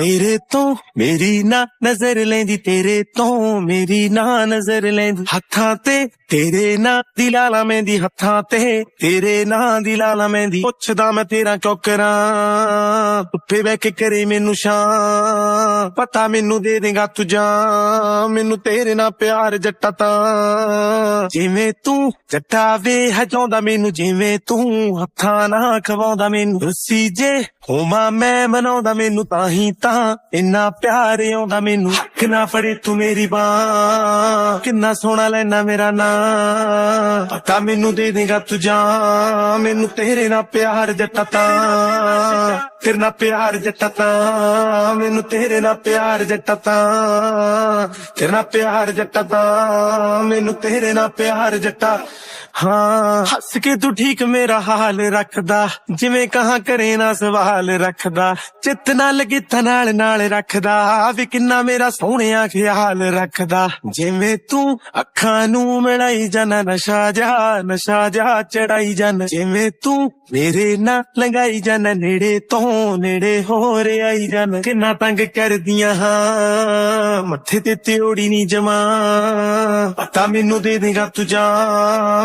ਤੇਰੇ ਤੋਂ ਮੇਰੀ ਨਾ ਨਜ਼ਰ ਲੈਂਦੀ, ਤੇਰੇ ਤੋਂ ਮੇਰੀ ਨਾ ਨਜ਼ਰ ਲੈਂਦੀ। ਹੱਥਾਂ ਤੇ ਤੇਰੇ ਨਾਂ ਦੀ ਲਾਲਾ ਮਹਿੰਦੀ, ਹੱਥਾਂ ਤੇ ਤੇਰੇ ਨਾਂ ਦੀ ਲਾਲਾ ਮਹਿੰਦੀ। ਪੁੱਛਦਾ ਮੈਂ ਤੇਰਾ ਕਿਉਂ ਕਰਾਂ? ਧੁੱਪੇ ਬਹਿ ਕੇ ਕਰੇ ਮੈਨੂੰ ਸ਼ਾਂ ਪਤਾ ਮੈਨੂੰ ਦੇ ਦੇਗਾ ਤੂੰ ਜਾਂ ਮੈਨੂੰ ਤੇਰੇ ਨਾਲ ਪਿਆਰ ਜੱਟਾ ਤਾਂ। ਜਿਵੇਂ ਤੂੰ ਜੱਟਾ ਵੇ ਹਜਾਉਂਦਾ ਮੈਨੂੰ, ਜਿਵੇਂ ਤੂੰ ਹੱਥਾਂ ਨਾਲ ਖਵਾਉਂਦਾ ਮੈਨੂੰ। ਰੁੱਸੀ ਜੇ ਹੋਮਾ ਮੈਂ ਮਨਾਉਂਦਾ ਮੈਨੂੰ, ਤਾਂ ਹੀ ਤਾਂ ਇੰਨਾ ਪਿਆਰ ਆਉਂਦਾ ਮੈਨੂੰ। ਹੱਕ ਨਾ ਫੜੇ ਤੂੰ ਮੇਰੀ ਬਾਹ। ਕਿੰਨਾ ਸੋਹਣਾ ਲੈਣਾ ਮੇਰਾ ਨਾਂ। ਪਤਾ ਮੈਨੂੰ ਦੇ ਦੇਗਾ ਤੂੰ ਜਾਂ ਮੈਨੂੰ ਤੇਰੇ ਨਾਲ ਪਿਆਰ ਜੱਟਾ ਤਾਂ। ਤੇਰੇ ਨਾਲ ਪਿਆਰ ਜੱਟਾ ਤਾਂ। ਮੈਨੂੰ ਤੇਰੇ ਨਾਲ ਪਿਆਰ ਜੱਟਾ ਤਾਂ। ਤੇਰੇ ਨਾਲ ਪਿਆਰ ਜੱਟਾ ਤਾਂ। ਮੈਨੂੰ ਤੇਰੇ ਨਾਲ ਪਿਆਰ ਜੱਟਾ ਹਾਂ। ਹੱਸ ਕੇ ਤੂੰ ਠੀਕ ਮੇਰਾ ਹਾਲ ਰੱਖਦਾ। ਜਿਵੇਂ ਕਹਾ ਕਰੇ ਨਾ ਸਵਾਲ ਰੱਖਦਾ। ਚਿੱਤ ਨਾਲ ਲੱਗੇ ਨਾਲ ਨਾਲ ਰੱਖਦਾ। ਵੀ ਕਿੰਨਾ ਮੇਰਾ ਸੋਹਣਿਆ ਖਿਆਲ ਰੱਖਦਾ। ਜਿਵੇਂ ਤੂੰ ਅੱਖਾਂ ਨੂੰ ਮਿਲਾਈ ਜਾਣਾ ਨਸ਼ਾ ਜਾ ਨਸ਼ਾ ਜਾ ਚੜਾਈ ਜਾਣ ਜਿਵੇਂ ਤੂੰ ਮੇਰੇ ਨਾਲ ਲੰਗਾਈ ਜਾਣਾ ਨੇੜੇ ਤੋਂ ਨੇੜੇ ਹੋ ਆਈ ਜਾਣ ਕਿੰਨਾ ਤੰਗ ਕਰਦੀਆਂ ਹਾਂ। ਮੱਥੇ ਤੇ ਤਿਉੜੀ ਨਹੀਂ ਜਮਾ। ਪਤਾ ਮੈਨੂੰ ਦੇ ਦੇਗਾ ਤੂੰ ਜਾ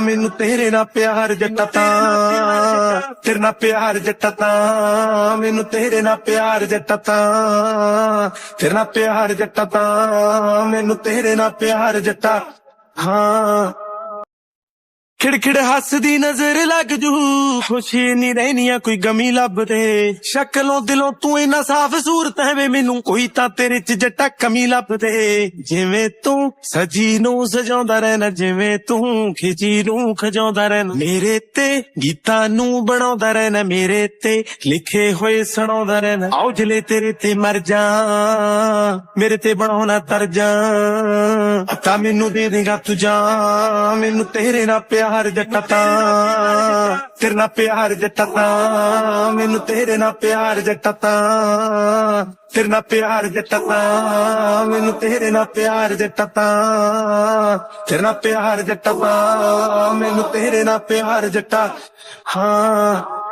ਮੈਨੂੰ ਤੇਰੇ ਨਾਲ ਪਿਆਰ ਜੱਟਾ ਤਾਂ। ਤੇਰੇ ਨਾਲ ਪਿਆਰ ਜੱਟਾ ਤਾਂ। ਮੈਨੂੰ ਤੇਰੇ ਨਾਲ ਪਿਆਰ ਜੱਟਾ ਤਾਂ। ਤੇਰੇ ਨਾਲ ਪਿਆਰ ਜੱਟਾ ਤਾਂ। ਮੈਨੂੰ ਤੇਰੇ ਨਾਲ ਪਿਆਰ ਜੱਟਾ ਹਾਂ। ਖਿੜਖਿੜ ਹੱਸਦੀ ਨਜ਼ਰ ਲੱਗ ਜੂ। ਖੁਸ਼ੀ ਨਹੀਂ ਰਹਿਨੀਆਂ ਕੋਈ ਗਮੀ ਲੱਭਦੇ ਸ਼ਕਲੋਂ ਦਿਲੋਂ ਤੂੰ ਇੰਨਾ ਸਾਫ਼ ਸੂਰਤ ਹੈ ਵੇ ਮੈਨੂੰ। ਕੋਈ ਤਾਂ ਤੇਰੇ ਚ ਜੱਟਾ ਕਮੀ ਲੱਭਦੇ ਜਿਵੇਂ ਤੂੰ ਸਜੀ ਨੂੰ ਸਜਾਉਂਦਾ ਰਹਿਣਾ, ਜਿਵੇਂ ਤੂੰ ਖਿਜੀ ਨੂੰ ਖਜਾਉਂਦਾ ਰਹਿਣਾ। ਮੇਰੇ ਤੇ ਗੀਤਾਂ ਨੂੰ ਬਣਾਉਂਦਾ ਰਹਿਣਾ, ਮੇਰੇ ਤੇ ਲਿਖੇ ਹੋਏ ਸੁਣਾਉਂਦਾ ਰਹਿਣਾ। ਆਓ ਜਲੇ ਤੇਰੇ ਤੇ ਮਰ ਜਾ, ਮੇਰੇ ਤੇ ਬਣਾਉਣਾ ਤਰ ਤਾਂ ਮੈਨੂੰ ਦੇ ਦੇਗਾ ਤੂੰ ਜਾ ਮੈਨੂੰ ਤੇਰੇ ਨਾਲ ਪਿਆਰ ਜੱਟਾ ਤਾਂ ਤੇਰੇ ਨਾਲ ਪਿਆਰ ਜੱਟਾ ਤਾਂ ਮੈਨੂੰ ਤੇਰੇ ਨਾਲ ਪਿਆਰ ਜੱਟਾ ਤਾਂ ਤੇਰੇ ਨਾਲ ਪਿਆਰ ਜੱਟਾ ਤਾਂ ਮੈਨੂੰ ਤੇਰੇ ਨਾਲ ਪਿਆਰ ਜੱਟਾ ਤਾਂ ਤੇਰੇ ਨਾਲ ਪਿਆਰ ਜੱਟਾ ਤਾਂ ਮੈਨੂੰ ਤੇਰੇ ਨਾਲ ਪਿਆਰ ਜੱਟਾ ਹਾਂ।